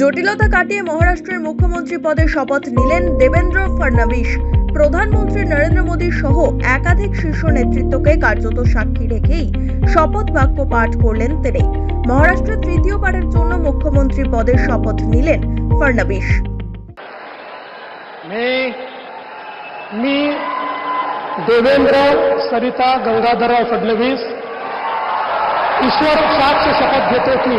জটিলতা কাটিয়ে মহারাষ্ট্রের মুখ্যমন্ত্রী পদে শপথ নিলেন দেবেন্দ্র ফডনবিস প্রধানমন্ত্রী নরেন্দ্র মোদী সহ একাধিক শীর্ষ নেতৃত্বকে কার্যত সাক্ষী রেখেই শপথ বাক্য পাঠ করলেন তিনি মহারাষ্ট্র তৃতীয়বারের জন্য মুখ্যমন্ত্রী পদে শপথ নিলেন ফডনবিস দেবেন্দ্র সরিতা গঙ্গাধর गंगाधरराव ঈশ্বর সাক্ষ্য শপথ शपथ কি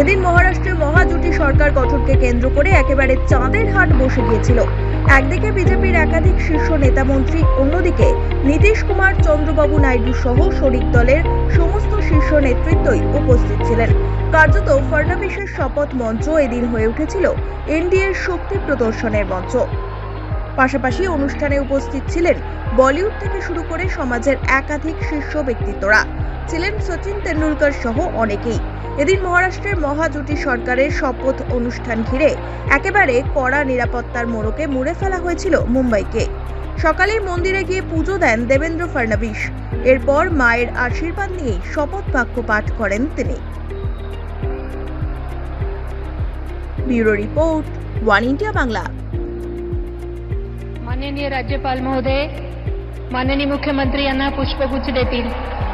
এদিন মহারাষ্ট্রে মহাজোটি সরকার গঠনকে কেন্দ্র করে একেবারে চাঁদের হাট বসে গিয়েছিল একদিকে বিজেপির একাধিক শীর্ষ নেতা মন্ত্রী অন্যদিকে নীতিশ কুমার চন্দ্রবাবু নাইডু সহ শরিক দলের সমস্ত শীর্ষ নেতৃত্বই উপস্থিত ছিলেন কার্যত ফডনবিসের শপথ মঞ্চ এদিন হয়ে উঠেছিল এনডিএর শক্তি প্রদর্শনের মঞ্চ পাশাপাশি অনুষ্ঠানে উপস্থিত ছিলেন বলিউড থেকে শুরু করে সমাজের একাধিক শীর্ষ ব্যক্তিত্বরা ছিলেন সচিন তেন্ডুলকর সহ অনেকেই এদিন মহারাষ্ট্রের মহাজুটি সরকারের শপথ অনুষ্ঠান ঘিরে একেবারে কড়া নিরাপত্তার মোড়কে মুড়ে ফেলা হয়েছিল মুম্বাইকে সকালে মন্দিরে গিয়ে পুজো দেন দেবেন্দ্র ফাডনাবিস এরপর মায়ের আশীর্বাদ নিয়ে শপথ বাক্য পাঠ করেন তিনি bureau report one India Bangla মাননীয় রাজ্যপাল महोदय माननीय মুখ্যমন্ত্রী আনা पुष्पगुच्छ